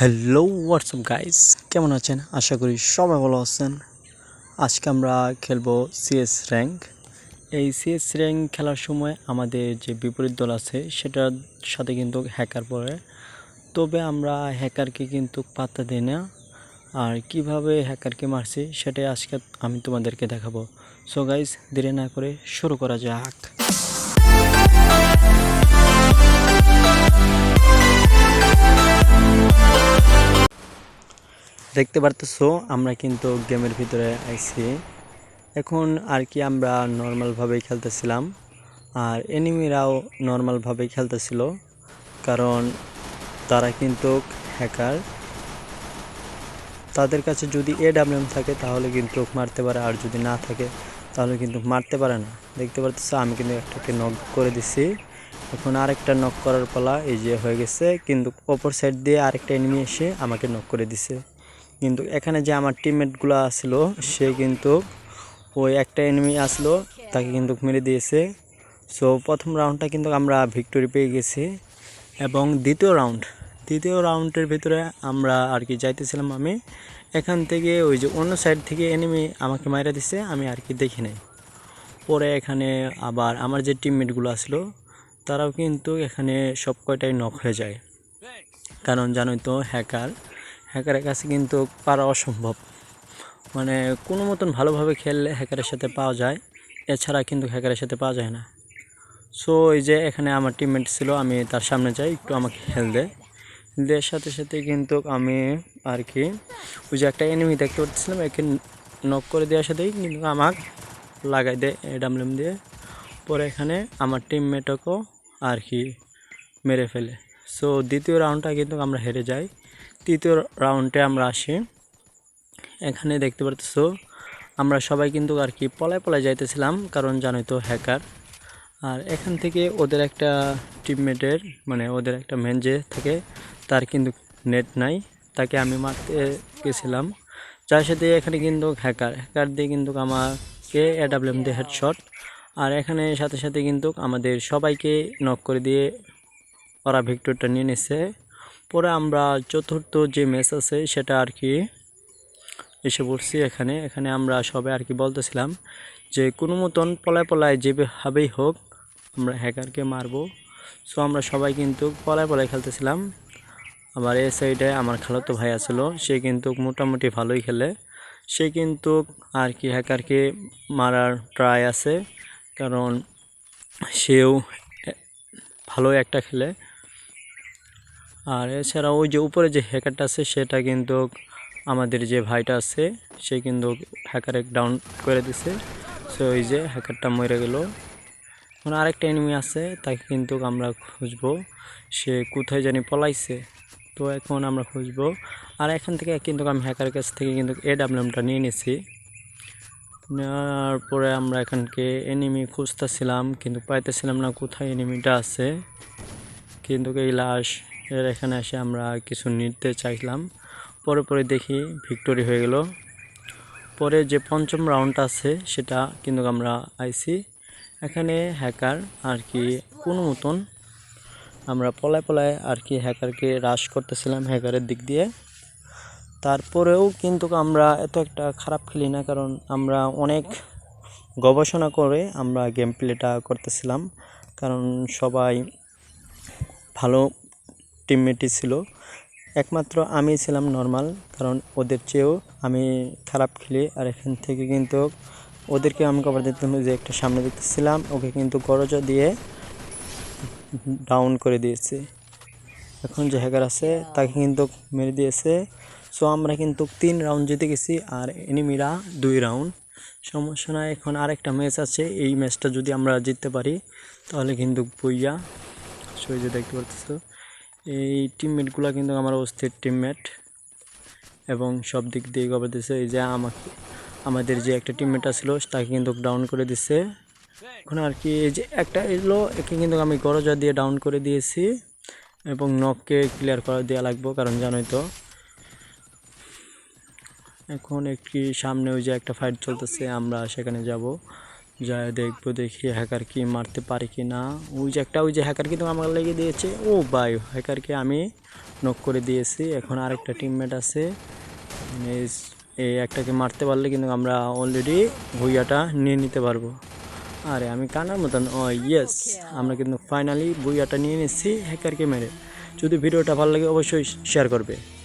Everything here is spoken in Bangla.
হ্যালো হোয়াটসঅ্যাপ গাইস কেমন আছেন? আশা করি সবাই ভালো আছেন। আজকে আমরা খেলব সিএস র্যাঙ্ক এই সিএস র্যাঙ্ক খেলার সময় আমাদের যে বিপরীত দল আছে, সেটার সাথে কিন্তু হ্যাকার পড়ে। তবে আমরা হ্যাকারকে কিন্তু পাত্তা দিই না। আর কীভাবে হ্যাকারকে মারছি, সেটাই আজকে আমি তোমাদেরকে দেখাবো। সো গাইস দেরি না করে শুরু করা যাক। দেখতে পারতেছো, আমরা কিন্তু গেমের ভিতরে আইছি। এখন আর কি আমরা নর্মালভাবেই খেলতেছিলাম, আর এনিমিরাও নর্মালভাবেই খেলতেছিল, কারণ তারা কিন্তু হ্যাকার। তাদের কাছে যদি এ ডাব্লিউএম থাকে, তাহলে কিন্তু মারতে পারে, আর যদি না থাকে, তাহলে কিন্তু মারতে পারে না। দেখতে পারতেছো, আমি কিন্তু একটাকে নক করে দিছি। এখন আরেকটা নক করার পালা, এই যে হয়ে গেছে, কিন্তু অপর সাইড দিয়ে আরেকটা এনিমি এসে আমাকে নক করে দিছে। কিন্তু এখানে যে আমার টিমমেটগুলো আসলো, সে কিন্তু ওই একটা এনিমি আসলো, তাকে কিন্তু মেরে দিয়েছে। সো প্রথম রাউন্ডটা কিন্তু আমরা ভিক্টোরি পেয়ে গেছি। এবং দ্বিতীয় রাউন্ড দ্বিতীয় রাউন্ডের ভিতরে আমরা আর কি যাইতেছিলাম আমি। এখান থেকে ওই যে অন্য সাইড থেকে এনিমি আমাকে মাইরা দিছে, আমি আর কি দেখি নাই। পরে এখানে আবার আমার যে টিমমেটগুলো আসলো, তারাও কিন্তু এখানে সব কয়টাই নক হয়ে যায়। কারণ জানোই তো হ্যাকার হ্যাকারের কাছে কিন্তু পারা অসম্ভব। মানে কোনো মতন ভালোভাবে খেললে হ্যাকারের সাথে পাওয়া যায়, এছাড়া কিন্তু হ্যাকারের সাথে পাওয়া যায় না। সো এই যে এখানে আমার টিমমেট ছিল, আমি তার সামনে যাই, একটু আমাকে হেল দেয়। দেওয়ার সাথে সাথে কিন্তু আমি আর কি, ওই যে একটা এনিমি দেখতে পাচ্ছিলাম একে নক করে দেওয়ার সাথেই কিন্তু আমাকে লাগাই দেয় ডামলেম দিয়ে। পরে এখানে আমার টিমমেটকেও আর কি মেরে ফেলে। সো দ্বিতীয় রাউন্ডটা কিন্তু আমরা হেরে যাই। তৃতীয় রাউন্ডে আমরা আসি। এখানে দেখতে পারতেছো, আমরা সবাই কিন্তু আর কি পলায় পলায় যাইতেছিলাম, কারণ জানোই তো হ্যাকার আর এখান থেকে ওদের একটা টিমমেটের মানে ওদের একটা মেন যে থাকে, তার কিন্তু নেট নাই। তাকে আমি মারতে গেছিলাম। যার সাথে এখানে কিন্তু হ্যাকার হ্যাকার দিয়ে কিন্তু আমাকে এডাব্লিউএম দিয়ে হেডশট আর এখানে সাথে সাথে কিন্তু আমাদের সবাইকে নক করে দিয়ে ওরা ভিক্টোরটা নিয়ে নিচ্ছে পরে আমরা চতুর্থ যে ম্যাচ আছে, সেটা আর কি এসে পড়ছি এখানে। এখানে আমরা সবাই আর কি বলতেছিলাম যে, কোনো মতন পলায় পলায় যেভাবেই হোক, আমরা হ্যাকারকে মারবো। সো আমরা সবাই কিন্তু পলায় পলায় খেলতেছিলাম। আবার এই সাইডে আমার খালাতো ভাই আসলো সে কিন্তু মোটামুটি ভালোই খেলে। সে কিন্তু আর কি হ্যাকারকে মারার ট্রাই আছে, কারণ সেও ভালো একটা খেলে। আর এছাড়া ওই যে উপরে যে হ্যাকারটা আছে, সেটা কিন্তু আমাদের যে ভাইটা আছে, সে কিন্তু হ্যাকারে ডাউন করে দিছে। সো ওই যে হ্যাকারটা মরে গেল। এখন আরেকটা এনিমি আছে, তাকে কিন্তু আমরা খুঁজবো। সে কোথায় জানি পলাইছে। তো এখন আমরা খুঁজবো। আর এখান থেকে কিন্তু আমি হ্যাকারের কাছ থেকে কিন্তু এ ডাব্লিউএমটা নিয়ে নিছি। নেওয়ার পরে আমরা এখানকে এনিমি খুঁজতেছিলাম, কিন্তু পাইতেছিলাম না কোথায় এনিমিটা আছে। কিন্তু এই লাশ এর এখানে এসে আমরা কিছু নিতে চাইলাম পরে পরে দেখি ভিক্টোরি হয়ে গেল। পরে যে পঞ্চম রাউন্ড আছে, সেটা কিন্তু আমরা আইছি। এখানে হ্যাকার আর কি কোনো মতন আমরা পলায় পলায় আর কি হ্যাকারকে হ্রাস করতেছিলাম হ্যাকারের দিক দিয়ে। তারপরেও কিন্তু আমরা এত একটা খারাপ খেলি না, কারণ আমরা অনেক গবেষণা করে আমরা গেম প্লেটা করতেছিলাম। কারণ সবাই ভালো টিমমেটই ছিল। একমাত্র আমি ছিলাম নর্মাল কারণ ওদের চেয়েও আমি খারাপ খেলি। আর এখান থেকে কিন্তু ওদেরকে আমি কভার দিতাম যে একটা সামনে দেখতেছিলাম, ওকে কিন্তু গরজা দিয়ে ডাউন করে দিয়েছে। এখন যে হ্যাকার আছে, তাকে কিন্তু মেরে দিয়েছে। সো আমরা কিন্তু তিন রাউন্ড জিতে গেছি, আর এনিমিরা দুই রাউন্ড সমস্যা নাই, এখন আরেকটা ম্যাচ আছে। এই ম্যাচটা যদি আমরা জিততে পারি, তাহলে কিন্তু বইয়া সই যে দেখতে পারতেছো এই টিমমেটগুলো কিন্তু আমার অস্থির টিমমেট এবং সব দিক দিয়ে দিচ্ছে এই যে আমাকে, আমাদের যে একটা টিমমেট আসলো, তাকে কিন্তু ডাউন করে দিচ্ছে এখন আর কি, এই যে একটা এলো, একে কিন্তু আমি গরজা দিয়ে ডাউন করে দিয়েছি এবং নককে ক্লিয়ার করা দেওয়া লাগবো, কারণ জানোই তো। এখন একটি সামনে ওই যে একটা ফাইট চলতেছে, আমরা সেখানে যাব। যা দেখব, দেখি হ্যাকার কি মারতে পারে কি না। ওই যে একটা, ওই যে হ্যাকার কিন্তু আমার লেগে দিয়েছে। ও বাই হ্যাকারকে আমি নক করে দিয়েছি। এখন আরেকটা টিমমেট আছে। এই- এই একটাকে মারতে পারলে কিন্তু আমরা অলরেডি ভুইয়াটা নিয়ে নিতে পারব। আরে, আমি কানার মতন, ও ইয়েস আমরা কিন্তু ফাইনালি ভুইয়াটা নিয়ে নিচ্ছি হ্যাকারকে মেরে। যদি ভিডিওটা ভালো লাগে অবশ্যই শেয়ার করবে।